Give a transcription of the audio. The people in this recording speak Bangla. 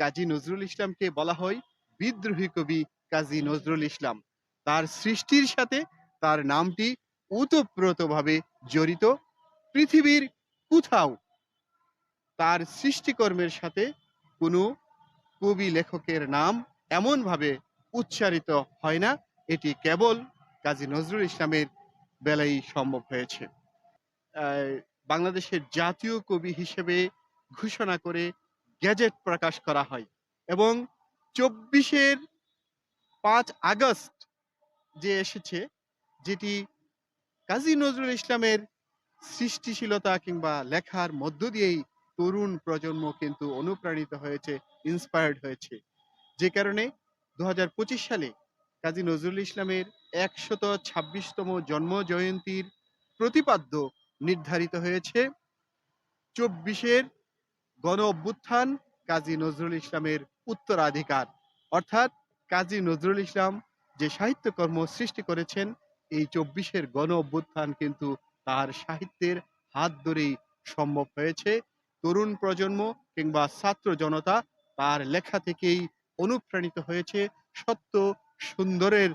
কাজী নজরুল ইসলামকে বলা হয় বিদ্রোহী কবি কাজী নজরুল ইসলাম। তার সৃষ্টির সাথে তার নামটি ওতপ্রোতভাবে জড়িত পৃথিবীর কোথাও। তার সৃষ্টিকর্মের সাথে কোনো কবি লেখকের নাম এমনভাবে উচ্চারিত হয় না, এটি কেবল কাজী নজরুল ইসলামের বেলায় সম্ভব হয়েছে। বাংলাদেশের জাতীয় কবি হিসেবে ঘোষণা করে গ্যাজেট প্রকাশ করা হয় এবং চব্বিশের পাঁচ আগস্ট যে এসেছে, যেটি কাজী নজরুল ইসলামের সৃষ্টিশীলতা কিংবা লেখার মধ্য দিয়েই তরুণ প্রজন্ম কিন্তু অনুপ্রাণিত হয়েছে ইন্সপায়ার্ড হয়েছে। যে কারণে দু হাজার পঁচিশ সালে কাজী নজরুল ইসলামের একশত ছাব্বিশতম জন্ম জয়ন্তীর প্রতিপাদ্য নির্ধারিত হয়েছে। চব্বিশের গণ অভ্যুত্থান কাজী নজরুল ইসলামের উত্তরাধিকার। অর্থাৎ কাজী নজরুল ইসলাম যে সাহিত্যকর্ম সৃষ্টি করেছেন, এই চব্বিশের গণ অভ্যুত্থান কিন্তু তার সাহিত্যের হাত ধরেই সম্ভব হয়েছে। তরুণ প্রজন্ম কিংবা ছাত্র জনতা তার লেখা থেকেই অনুপ্রাণিত হয়েছে সত্য সুন্দরের